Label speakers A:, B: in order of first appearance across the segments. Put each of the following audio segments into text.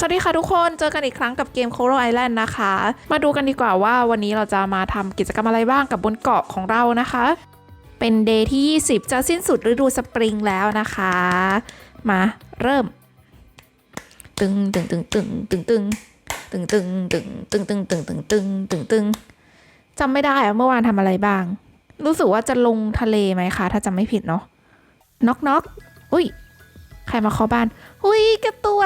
A: สวัสดีค่ะทุกคนเจอกันอีกครั้งกับเกม Coral Island นะคะ มาดูกันดีกว่าว่าวันนี้เราจะมาทำกิจกรรมอะไรบ้างกับบนเกาะของเรานะคะ เป็นเดย์ที่ 20 จะสิ้นสุดฤดูสปริงแล้วนะคะ มาเริ่ม ตึงตึงตึงตึงตึงตึงตึงตึงตึงตึงตึงตึงตึงตึงตึงตึงจำไม่ได้อะเมื่อวานทำอะไรบ้าง รู้สึกว่าจะลงทะเลไหมคะ ถ้าจำไม่ผิดเนาะน็อกน็อกอุ้ย ใครมาเคาะบ้านอุ้ยกระตว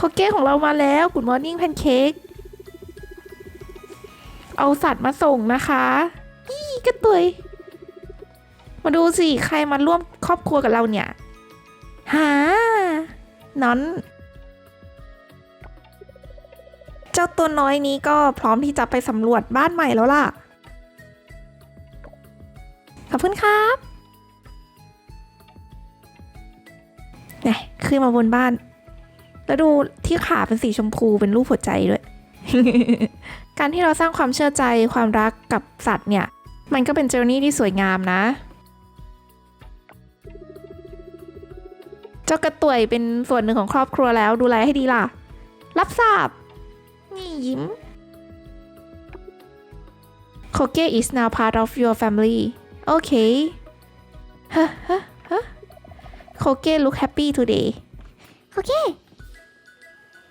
A: ยโคเก้ของเรามาแล้ว Good Morning Pancake เอาสัตว์มาส่งนะคะอีกระตุยมาดูสิ ใครมาร่วมครอบครัวกับเราเนี่ยหานอน เจ้าตัวน้อยนี้ก็พร้อมที่จะไปสำรวจบ้านใหม่แล้วล่ะ ขอบคุณครับนี่ขึ้นมาบนบ้าน แล้วดูที่ขาเป็นสีชมพูเป็นรูปหัวใจด้วย การที่เราสร้างความเชื่อใจความรักกับสัตว์เนี่ย มันก็เป็นเจอร์นี่ที่สวยงามนะ เจ้ากระต่วยเป็นส่วนหนึ่งของครอบครัวแล้วดูแลให้ดีล่ะ รับทราบ นี่ยิ้ม Koke is now part of your family okay ฮะฮะฮะ Koke look happy today
B: โอเค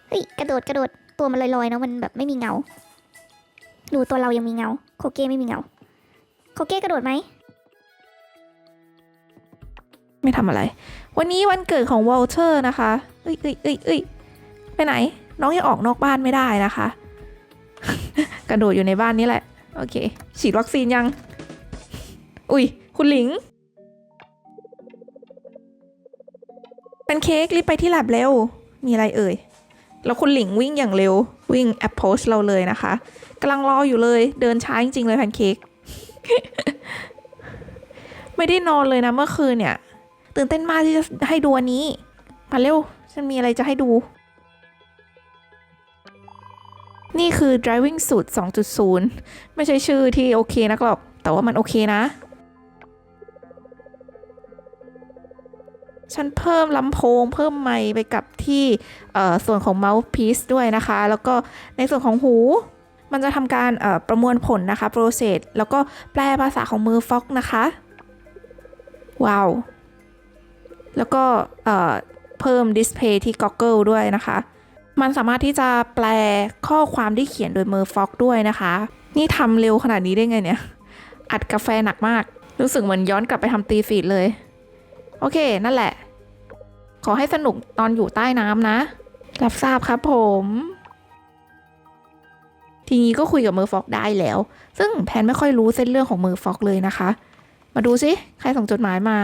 B: เฮ้ยกระโดดกระโดดตัวมันลอยๆเนาะมันแบบไม่มีเงา ดูตัวเรายังมีเงา โคเก้ไม่มีเงา โคเก้กระโดดไหม
A: ไม่ทำอะไร วันนี้วันเกิดของวอลเ t อร์นะคะเอ้ยเอ้ยเอ้ยเอ้ยไปไหน น้องยังออกนอกบ้านไม่ได้นะคะ กระโดดอยู่ในบ้านนี้แหละ โอเค ฉีดวัคซีนยัง อุ้ย คุณหลิง เป็นเค้กรีบไปที่แลบเร็ว มีอะไรเอ่ย แล้วคุณหลิงวิ่งอย่างเร็ววิ่งแอปโพสเราเลยนะคะกำลังรออยู่เลย เดินช้าจริง ๆ เลยแพนเค้กไม่ได้นอนเลยนะเมื่อคืนเนี่ย ตื่นเต้นมากที่จะให้ดูอันนี้ มาเร็ว ฉันมีอะไรจะให้ดู นี่คือ driving suit 2.0 ไม่ใช่ชื่อที่โอเคนักหรอก แต่ว่ามันโอเคนะ ฉันเพิ่มลำโพง เพิ่มไมค์ไปกับที่ส่วนของ mouthpiece ด้วยนะคะ แล้วก็ในส่วนของหู มันจะทำการประมวลผลนะคะ process แล้วก็แปลภาษาของมือฟ็อกนะคะ ว้าว แล้วก็เพิ่มดิสเพย์ที่ Goggle ด้วยนะคะ มันสามารถที่จะแปลข้อความที่เขียนโดยมือฟ็อกด้วยนะคะ นี่ทำเร็วขนาดนี้ได้ไงเนี่ย อัดกาแฟหนักมาก รู้สึกเหมือนย้อนกลับไปทำตีฟีดเลย โอเค นั่นแหละ ขอให้สนุกตอนอยู่ใต้น้ำนะ รับทราบครับผม ทีนี้ก็คุยกับมือฟอกได้แล้ว ซึ่งแพนไม่ค่อยรู้เส้นเรื่องของมือฟอกเลยนะคะ มาดูสิใครส่งจดหมายมา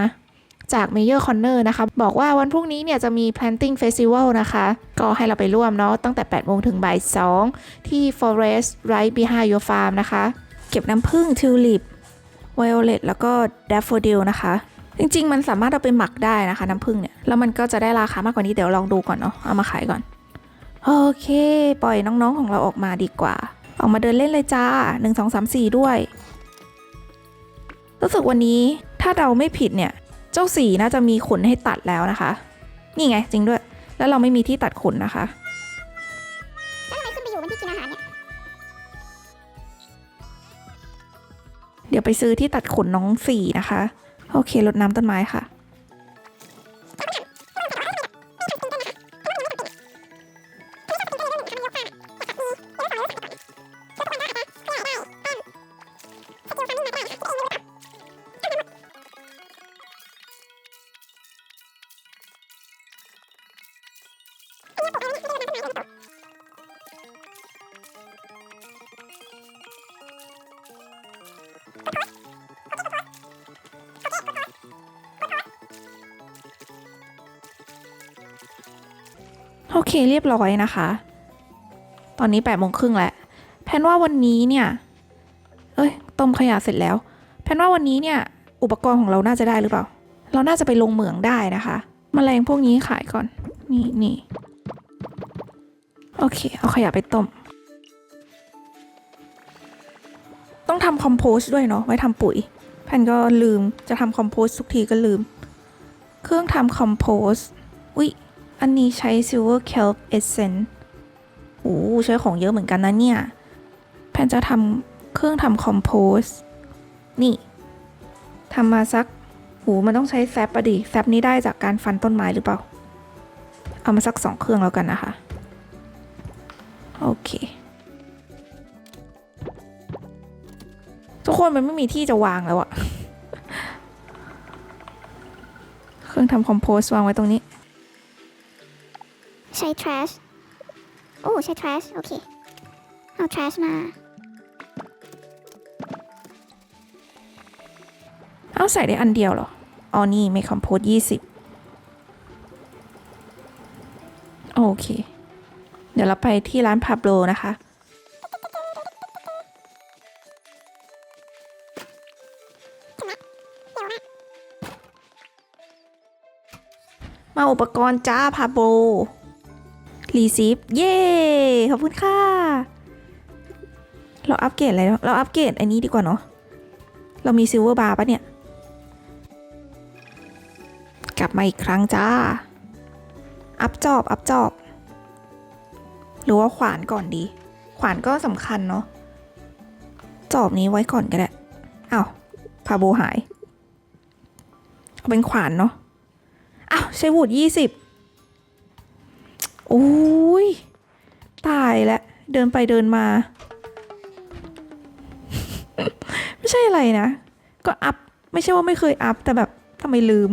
A: จากเมเยอร์คอนเนอร์นะคะ บอกว่าวันพรุ่งนี้เนี่ยจะมี planting festival นะคะ ก็ให้เราไปร่วมเนาะตั้งแต่ 8 โมงถึงบ่าย2ที่ forest right behind your farm นะคะ เก็บน้ำผึ้ง tulip violet แล้วก็ daffodil นะคะ จริง ๆ มันสามารถเอาไปหมักได้นะคะน้ำผึ้งเนี่ยแล้วมันก็จะได้ราคามากกว่านี้เดี๋ยวลองดูก่อนเนาะเอามาขายก่อน โอเค ปล่อยน้องๆของเราออกมาดีกว่า ออกมาเดินเล่นเลยจ้า 1 2 3 4 ด้วย รู้สึกวันนี้ถ้าเราไม่ผิดเนี่ย เจ้าสีน่าจะมีขนให้ตัดแล้วนะคะ นี่ไงจริงด้วย แล้วเราไม่มีที่ตัดขนนะคะ
B: แล้วทำไมขึ้นไปอยู่บนที่กินอาหารเนี่ย
A: เดี๋ยวไปซื้อที่ตัดขนน้องสีนะคะ โอเครดน้ำต้นไม้ค่ะ โอเคเรียบร้อยนะคะ ตอนนี้แปดโมงครึ่งแล้ว แพนว่าวันนี้เนี่ย เอ้ย ต้มขยะเสร็จแล้ว แพนว่าวันนี้เนี่ย อุปกรณ์ของเราน่าจะได้หรือเปล่า เราน่าจะไปลงเหมืองได้นะคะมแมลงพวกนี้ขายก่อน นี่นี่โอเค เอาขยะไปต้ม ต้องทำคอมโพสต์ด้วยเนาะ ไว้ทำปุ๋ย แพนก็ลืม จะทำคอมโพสต์ทุกทีก็ลืม เครื่องทำคอมโพสอุ๊ย อันนี้ใช้ Silver Kelp Essence โอ้ใช้ของเยอะเหมือนกันนะเนี่ย แพนจะทำเครื่องทำคอมโพสนี่ทำมาสักโหมันต้องใช้แซปอะดิแซปนี้ได้จากการฟันต้นไม้หรือเปล่า เอามาสักสองเครื่องแล้วกันนะคะ โอเค ทุกคนมันไม่มีที่จะวางแล้วอะ เครื่องทำคอมโพสวางไว้ตรงนี้
B: ใช้ trash โอ้ ใช้ trash โอเค เอา trash มา
A: เอาใส่ได้อันเดียวเหรอ อ๋อ นี่ไม่คอมโพสยี่สิบโอเค เดี๋ยวเราไปที่ร้านพาโบลนะคะ มาอุปกรณ์จ้าพาโบรีซีฟเย้ขอบคุณค่ะ เราอัปเกรดอะไร เราอัปเกรดอันนี้ดีกว่าเนาะ เรามีซิลเวอร์บาร์ปะเนี่ย กลับมาอีกครั้งจ้า อัพจอบ อัพจอบ หรือว่าขวานก่อนดี ขวานก็สำคัญเนาะ จอบนี้ไว้ก่อนก็ได้อ้าวพาโบหาย เป็นขวานเนาะ ใช้วูดยี่สิบโอ้ย ตายแล้ว เดินไปเดินมา ไม่ใช่อะไรนะ ก็อัพ ไม่ใช่ว่าไม่เคยอัพ แต่แบบทำไมลืม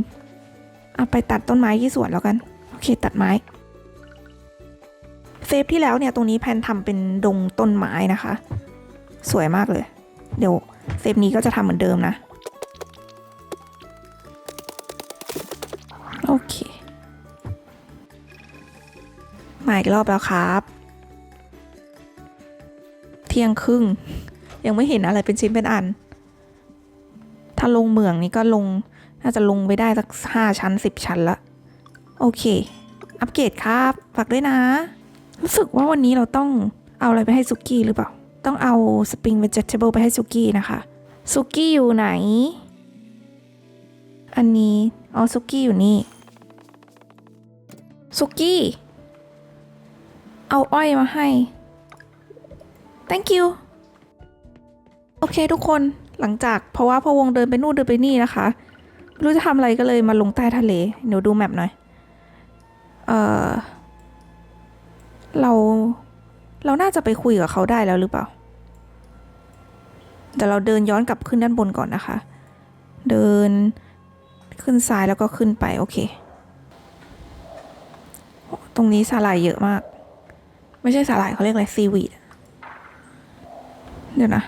A: เอาไปตัดต้นไม้ที่สวนแล้วกัน โอเค ตัดไม้ เซฟที่แล้วเนี่ย ตรงนี้แพนทำเป็นดงต้นไม้นะคะ สวยมากเลย เดี๋ยวเซฟนี้ก็จะทำเหมือนเดิมนะ โอเค มาอีกรอบแล้วครับ เที่ยงครึ่ง ยังไม่เห็นอะไรเป็นชิ้นเป็นอัน ถ้าลงเหมืองนี่ก็ลง น่าจะลงไปได้สักห้าชั้นสิบชั้นละ โอเค อัปเกรดครับ ฝากด้วยนะ รู้สึกว่าวันนี้เราต้องเอาอะไรไปให้ซุกี้หรือเปล่า ต้องเอาสปริงเว g เ t เบิลไปให้ซุกี้นะคะ ซุกี้อยู่ไหน อันนี้ อ๋อซุกี้อยู่นี่ ซุกี้ เอาอ้อยมาให้ thank you โอเคทุกคนหลังจากเพราะว่าพอวงเดินไปนู่นเดินไปนี่นะคะ ไม่รู้จะทำอะไรก็เลยมาลงใต้ทะเลเดี๋ยวดูแมปหน่อย เออเรา เราน่าจะไปคุยกับเขาได้แล้วหรือเปล่า แต่เราเดินย้อนกลับขึ้นด้านบนก่อนนะคะ เดินขึ้นซ้ายแล้วก็ขึ้นไปโอเค ตรงนี้สาหร่ายเยอะมาก ไม่ใช่สาหร่ายเขาเรียกอะไรซีวีดเดี๋ยวนะ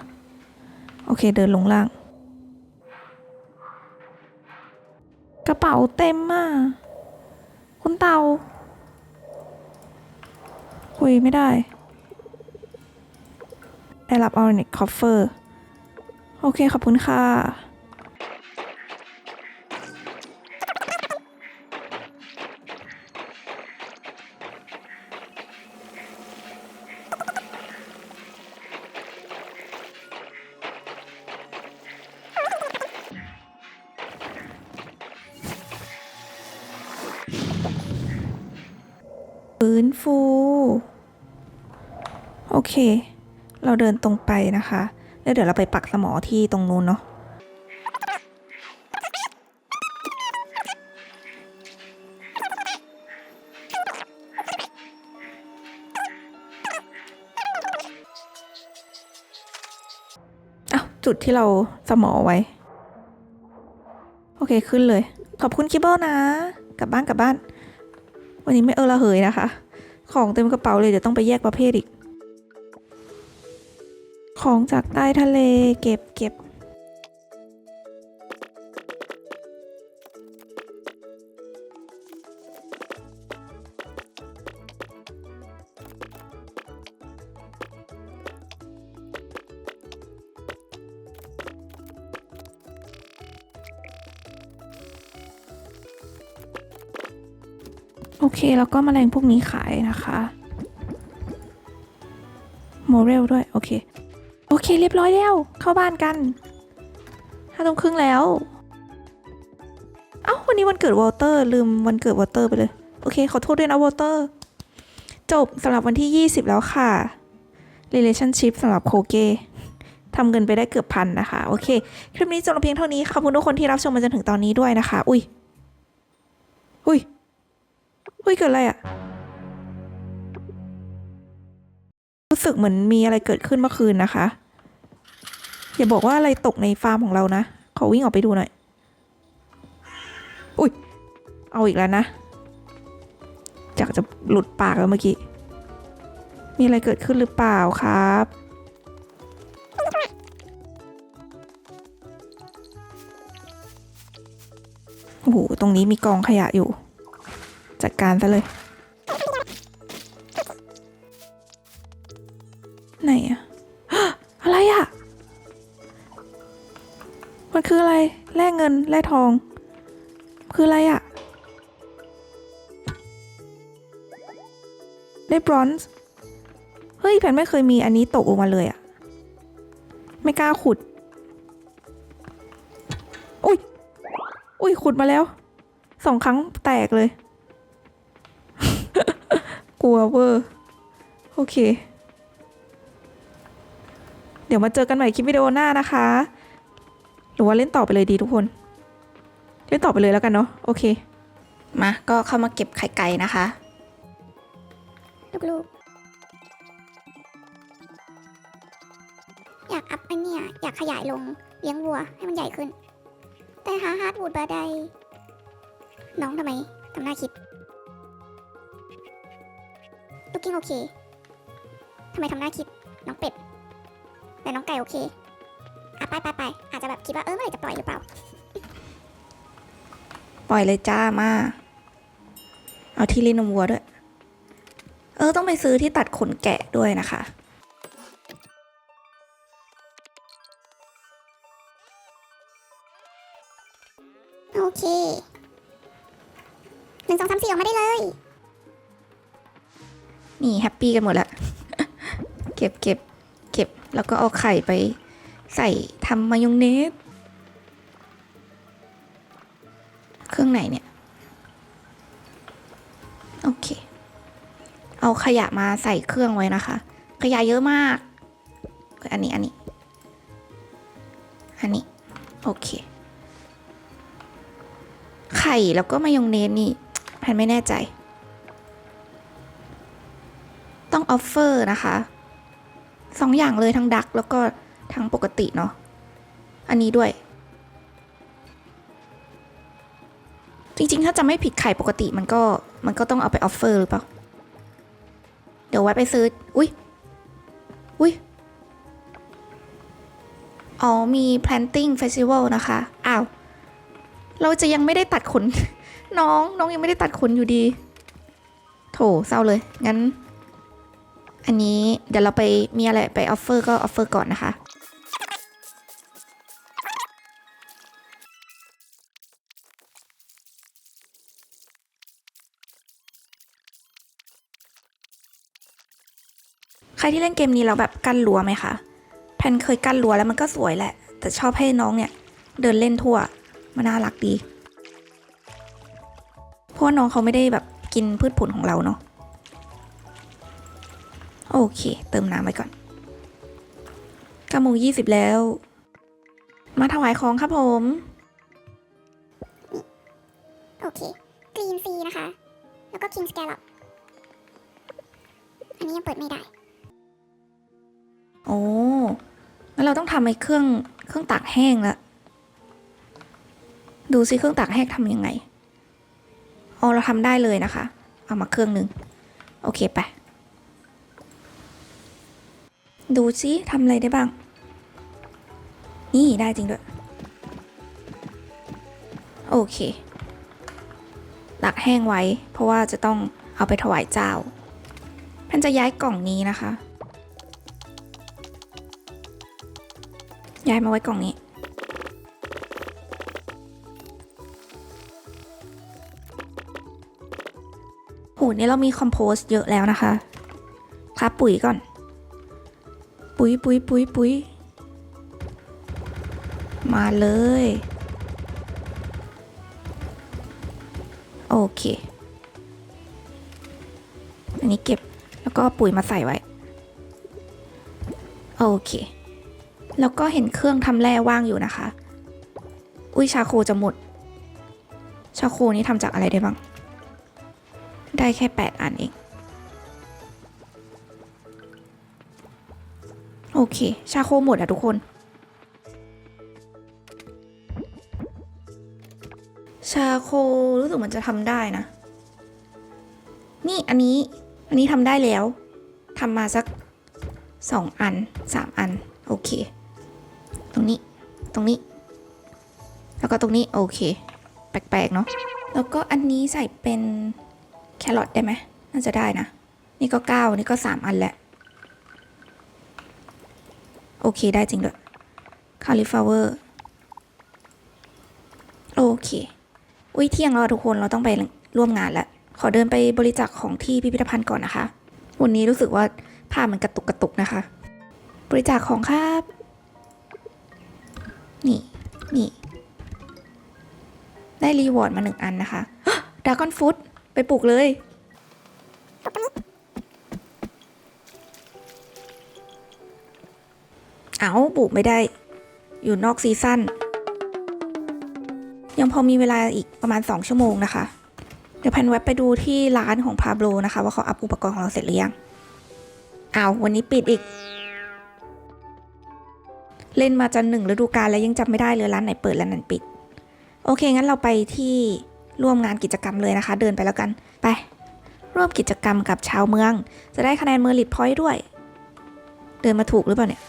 A: โอเคเดินลงล่าง กระเป๋าเต็มอะคุณเตา คุยไม่ได้ได้รับออร์น็ตคอฟเฟอร์ โอเค ขอบคุณค่ะ เค เราเดินตรงไปนะคะ แล้วเดี๋ยวเราไปปักสมอที่ตรงนู้นเนาะอ้าจุดที่เราสมอไว้ โอเคขึ้นเลย ขอบคุณคิบเบิลนะ กลับบ้านกลับบ้าน วันนี้ไม่เออระเหยนะคะ ของเต็มกระเป๋าเลยเดี๋ยวต้องไปแยกประเภทอีก ของจากใต้ทะเลเก็บเก็บโอเค แล้วก็แมลงพวกนี้ขายนะคะ โมเรลด้วย โอเค เคเรียบร้อยแล้ว เข้าบ้านกันห้าทุ่มครึ่งแล้ว เอ้าวันนี้วันเกิดวอลเตอร์ ลืมวันเกิดวอลเตอร์ไปเลย โอเค ขอโทษด้วยนะวอลเตอร์ จบสำหรับวันที่ 20 แล้วค่ะ relationship สำหรับโคเกทำเงินไปได้เกือบพันนะคะ โอเค คลิปนี้จบลงเพียงเท่านี้ ขอบคุณทุกคนที่รับชมมาจนถึงตอนนี้ด้วยนะคะ อุ้ย อุ้ย อุ้ยเกิดอะไรอะรู้สึกเหมือนมีอะไรเกิดขึ้นเมื่อคืนนะคะ อย่าบอกว่าอะไรตกในฟาร์มของเรานะ ขอวิ่งออกไปดูหน่อย อุ้ย เอาอีกแล้วนะ จากจะหลุดปากแล้วเมื่อกี้ มีอะไรเกิดขึ้นหรือเปล่าครับโอ้โห ตรงนี้มีกองขยะอยู่ จัดการซะเลย ไหนอะ มันคืออะไร แลกเงิน แลกทอง คืออะไรอะได้บรอนซ์ เฮ้ยแผ่นไม่เคยมีอันนี้ตกออกมาเลยอะไม่กล้าขุด อุ้ย อุ้ย ขุดมาแล้ว สองครั้งแตกเลย กลัวเวอร์ โอเค เดี๋ยวมาเจอกันใหม่คลิปวิดีโอหน้านะคะ รือว่าเล่นต่อไปเลยดีทุกคน เล่นต่อไปเลยแล้วกันเนาะโอเค มาก็เข้ามาเก็บไข่ไก่นะคะ
B: ลูกๆอยากอัพไอเนี่ย อยากขยายลงเลี้ยงวัวให้มันใหญ่ขึ้น แต่หาฮาร์ดวูดบาไดน้องทำไมทำหน้าคิดลูกกิ้งโอเคทำไมทำหน้าคิดน้องเป็ดแต่น้องไก่โอเคอะไปไปไปอาจจะแบบ คิดว่าเออเมื่อไหร่จะปล่อยหรือเปล่า
A: ปล่อยเลยจ้ามา เอาที่ลิ้นนมวัวด้วย เออต้องไปซื้อที่ตัดขนแกะด้วยนะคะ
B: โอเคหนึ่งสองสามสี่ออกมาได้เลย
A: นี่แฮปปี้กันหมดละ เก็บเก็บเก็บแล้วก็เอาไข่ไป ใส่ทำมายองเนส เครื่องไหนเนี่ย โอเค เอาขยะมาใส่เครื่องไว้นะคะ ขยะเยอะมาก อันนี้อันนี้ อันนี้ โอเค ไข่แล้วก็มายองเนสนี่แพนไม่แน่ใจ ต้องออฟเฟอร์นะคะสองอย่างเลยทั้งดักแล้วก็ ทั้งปกติเนาะ อันนี้ด้วย จริงๆ ถ้าจะไม่ผิดไข่ปกติมันก็มันก็ต้องเอาไปออฟเฟอร์หรือเปล่า เดี๋ยวไว้ไปซื้อ อุ้ยอุ้ยอ๋อมี planting festival นะคะ อ้าว เราจะยังไม่ได้ตัดขน น้องน้องยังไม่ได้ตัดขนอยู่ดี โถเศร้าเลย งั้น อันนี้เดี๋ยวเราไปมีอะไรไปออฟเฟอร์ก็ออฟเฟอร์ก่อนนะคะ รที่เล่นเกมนี้แล้วแบบกั้นรั้วไหมคะแพนเคยกั้นรั้วแล้วมันก็สวยแหละ แต่ชอบให้น้องเนี่ยเดินเล่นทั่วมันน่ารักดี เพราะว่าน้องเขาไม่ได้แบบกินพืชผลของเราเนาะโอเค เติมน้ำไว้ก่อนก้าโมงยี่สิบแล้ว มาถวายของครับผม
B: โอเค กรีนซีนะคะ แล้วก็คิงสแกลล็อปอันนี้ยังเปิดไม่ได้
A: เราต้องทำไอ้เครื่องเครื่องตากแห้งละดูซิเครื่องตากแห้งทำยังไงอ๋อเราทำได้เลยนะคะ เอามาเครื่องหนึ่งโอเคไป ดูซิทำอะไรได้บ้าง นี่ได้จริงด้วย โอเคตากแห้งไว้ เพราะว่าจะต้องเอาไปถวายเจ้าแพนจะย้ายกล่องนี้นะคะ ย้ายมาไว้กล่องนี้ โหนี่เรามีคอมโพสเยอะแล้วนะคะครับปุ๋ยก่อน ปุ๋ยปุ๋ยปุ๋ยปุ๋ยมาเลย โอเค อันนี้เก็บแล้วก็ปุ๋ยมาใส่ไว้ โอเค แล้วก็เห็นเครื่องทำแร่ว่างอยู่นะคะ อุ้ยชาโคจะหมด ชาโคนี้ทำจากอะไรได้บ้าง ได้แค่ 8 อันเอง โอเค ชาโคหมดอะทุกคน ชาโครู้สึกมันจะทำได้นะ นี่อันนี้ อันนี้ทำได้แล้วทำมาสักสองอันสามอันโอเค ตรงนี้ ตรงนี้ แล้วก็ตรงนี้ โอเค แปลกๆ เนาะ แล้วก็อันนี้ใส่เป็นแครอทได้ไหม น่าจะได้นะ นี่ก็เก้านี่ก็สามอันแหละ โอเค ได้จริงด้วยคาลิฟลาเวอร์ โอเค อุ้ยเที่ยงแล้วทุกคน เราต้องไปร่วมงานแล้ว ขอเดินไปบริจาคของที่พิพิธภัณฑ์ก่อนนะคะ วันนี้รู้สึกว่าภาพมันกระตุกกระตุกนะคะ บริจาคของครับ นี่ นี่ ได้รีวอร์ดมาหนึ่งอันนะคะดากอนฟุตไปปลูกเลย เอาปลูกไม่ได้ อยู่นอกซีซั่น ยังพอมีเวลาอีกประมาณ 2 ชั่วโมงนะคะ เดี๋ยวแพนแวบไปดูที่ร้านของพาโบนะคะ ว่าเขาอัพอุปกรณ์ของเราเสร็จหรือยัง เอาวันนี้ปิดอีก เล่นมาจนหนึ่งฤดูกาลแล้วยังจำไม่ได้เลยร้านไหนเปิดร้านไหนปิด โอเค งั้นเราไปที่ร่วมงานกิจกรรมเลยนะคะ เดินไปแล้วกันไป ร่วมกิจกรรมกับชาวเมือง จะได้คะแนนเมอร์ลิตพอยต์ด้วย เดินมาถูกหรือเปล่าเนี่ย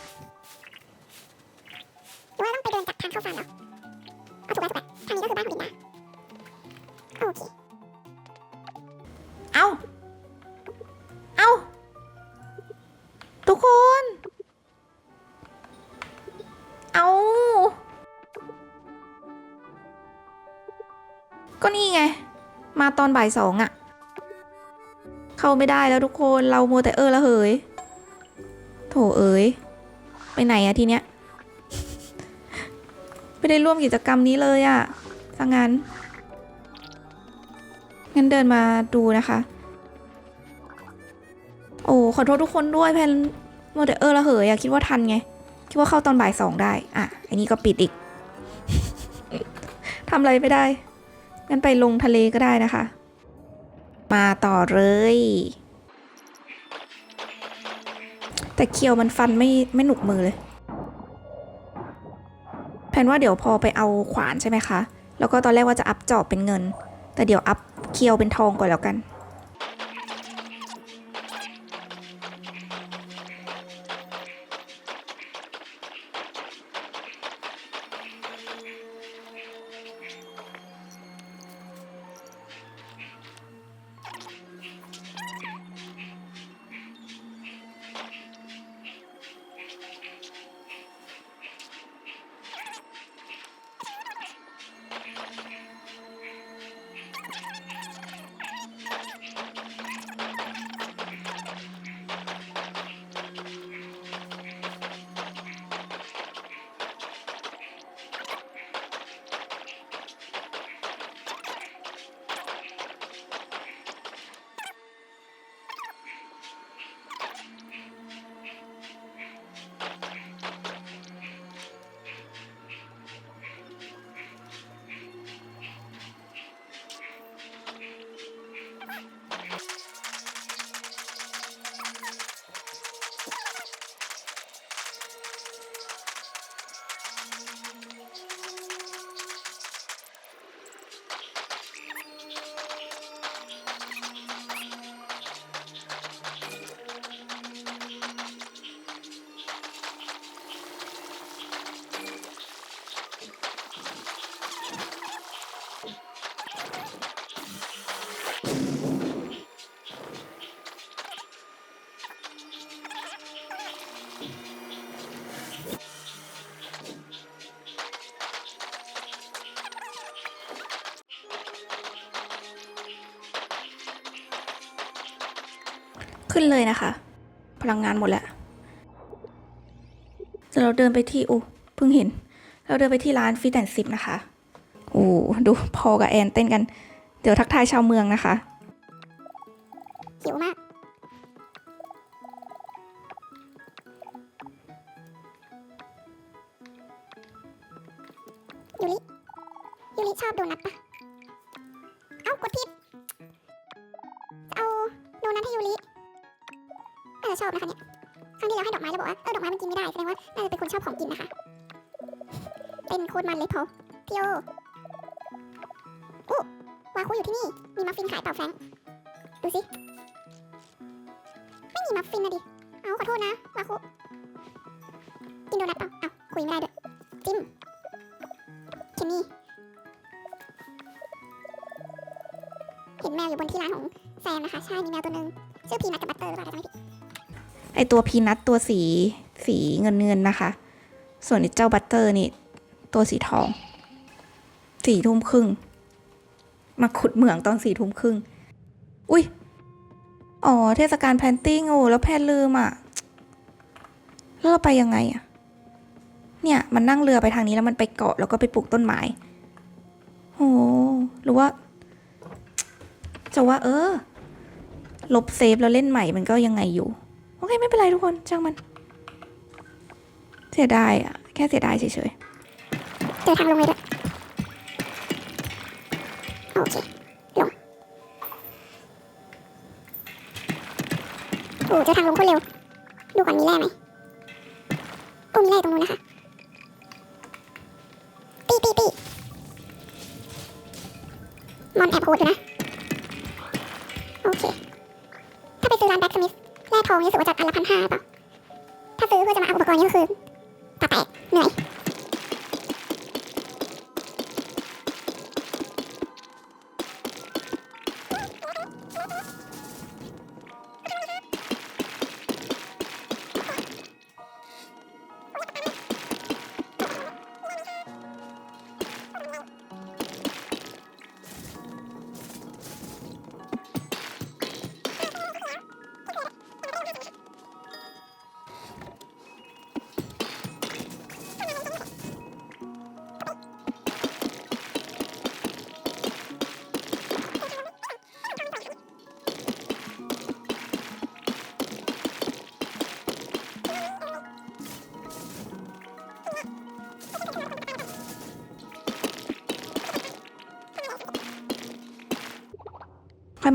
B: ก็นี่
A: ไง มาตอนบ่ายสองอะเข้าไม่ได้แล้วทุกคนเราโมวแต่เออละเหยโถเอ๋ยไปไหนอะทีเนี้ยไม่ได้ร่วมกิจกรรมนี้เลยอะถ้างั้น งั้นเดินมาดูนะคะ โอ้ขอโทษทุกคนด้วยแพนโมเดลเออร์ละเหยอะคิดว่าทันไง คิดว่าเข้าตอนบ่ายสองได้ อะ อันนี้ก็ปิดอีก ทำอะไรไม่ได้ งั้นไปลงทะเลก็ได้นะคะ มาต่อเลย แต่เคียวมันฟันไม่ไม่หนุกมือเลย แผนว่าเดี๋ยวพอไปเอาขวานใช่ไหมคะ แล้วก็ตอนแรกว่าจะอัพจอบเป็นเงิน แต่เดี๋ยวอัพเคียวเป็นทองก่อนแล้วกัน ค่ะ พลังงานหมดแล้วเราเดินไปที่อู้เพิ่งเห็น เราเดินไปที่ร้านฟิตแตนซิปนะคะโอ้ดูพอกับแอนเต้นกัน เดี๋ยวทักทายชาวเมืองนะคะ
B: หิวมากยูริยูริชอบโดนัทปะ จะชอบนะคะเนี่ยครั้งที่แล้วให้ดอกไม้แล้วบอกว่าเออดอกไม้มันกินไม่ได้แสดงว่าน่าจะเป็นคนชอบของกินนะคะเป็นโคตรมันเลยพอพี่โออู้วาคุอยู่ที่นี่มีมัฟฟินขายเปล่าแฟงดูสิไม่มีมัฟฟินนะดิเอาขอโทษนะวาคุกินโดนัทเปล่าเอาคุยไม่ได้ด้วยจิ้มเคนนี่เห็นแมวอยู่บนที่ร้านของแซมนะคะใช่มีแมวตัวหนึ่งชื่อพีนัทกับบัตเตอร์หรือเปล่าจำไม่ผิด
A: ไอตัวพีนัทตัวสีสีเงินเงินๆนะคะ ส่วนไอเจ้าบัตเตอร์นี่ ตัวสีทองสี่ทุ่มครึ่ง มาขุดเหมืองตอนสี่ทุ่มครึ่ง อุ้ย อ๋อ เทศกาลแพนติ้งโอ้แล้วแพนลืมอะ แล้วเราไปยังไงอะ เนี่ย มันนั่งเรือไปทางนี้แล้วมันไปเกาะแล้วก็ไปปลูกต้นไม้โอ้หรือว่า จะว่า เออ ลบเซฟแล้วเล่นใหม่มันก็ยังไงอยู่ เคไม่เป็นไรทุกคนช่างมัน เสียดายอะแค่เสียดายเฉย
B: เจอทางลงเลยด้วยโอเคลงโอ้เจอทางลงโคตรเร็วดูก่อนมีแร่ไหมโอ้มีแร่ตรงนู้นนะคะปีปีปีมอนแอบโหดอยู่นะโอเคถ้าไปซื้อร้านแบ็กสมิธ แม่ทองนี่รู้สึกว่าจะอันละพันห้าป่ะถ้าซื้อเพื่อจะมาเอาอุปกรณ์นี่ก็คือตาแตกเหนื่
A: อย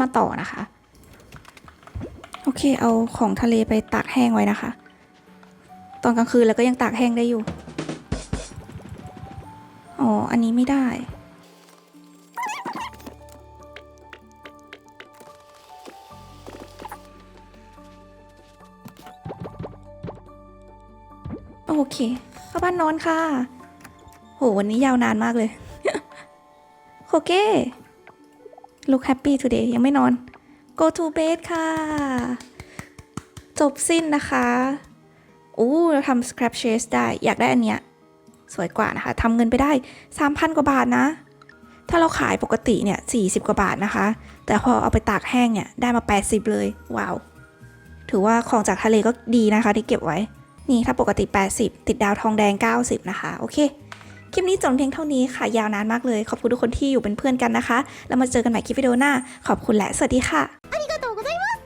A: มาต่อนะคะ โอเคเอาของทะเลไปตากแห้งไว้นะคะ ตอนกลางคืนแล้วก็ยังตากแห้งได้อยู่ อ๋อ อันนี้ไม่ได้โอเคเข้าบ้านนอนค่ะ โห วันนี้ยาวนานมากเลย โอเค look happy today ยังไม่นอน go to bed ค่ะ จบสิ้นนะคะอู้เราทำ scrap chase ได้ อยากได้อันเนี้ย สวยกว่านะคะทำเงินไปได้ 3,000 กว่าบาทนะ ถ้าเราขายปกติเนี่ย 40 กว่าบาทนะคะ แต่พอเอาไปตากแห้งเนี่ย ได้มา 80 เลย ว้าว ถือว่าของจากทะเลก็ดีนะคะที่เก็บไว้ นี่ถ้าปกติ 80 ติดดาวทองแดง 90 นะคะ โอเค คลิปนี้จบเพียงเท่านี้ค่ะ ยาวนานมากเลย ขอบคุณทุกคนที่อยู่เป็นเพื่อนกันนะคะ แล้วมาเจอกันใหม่คลิปวิดีโอหน้า ขอบคุณและสวัสดีค่ะ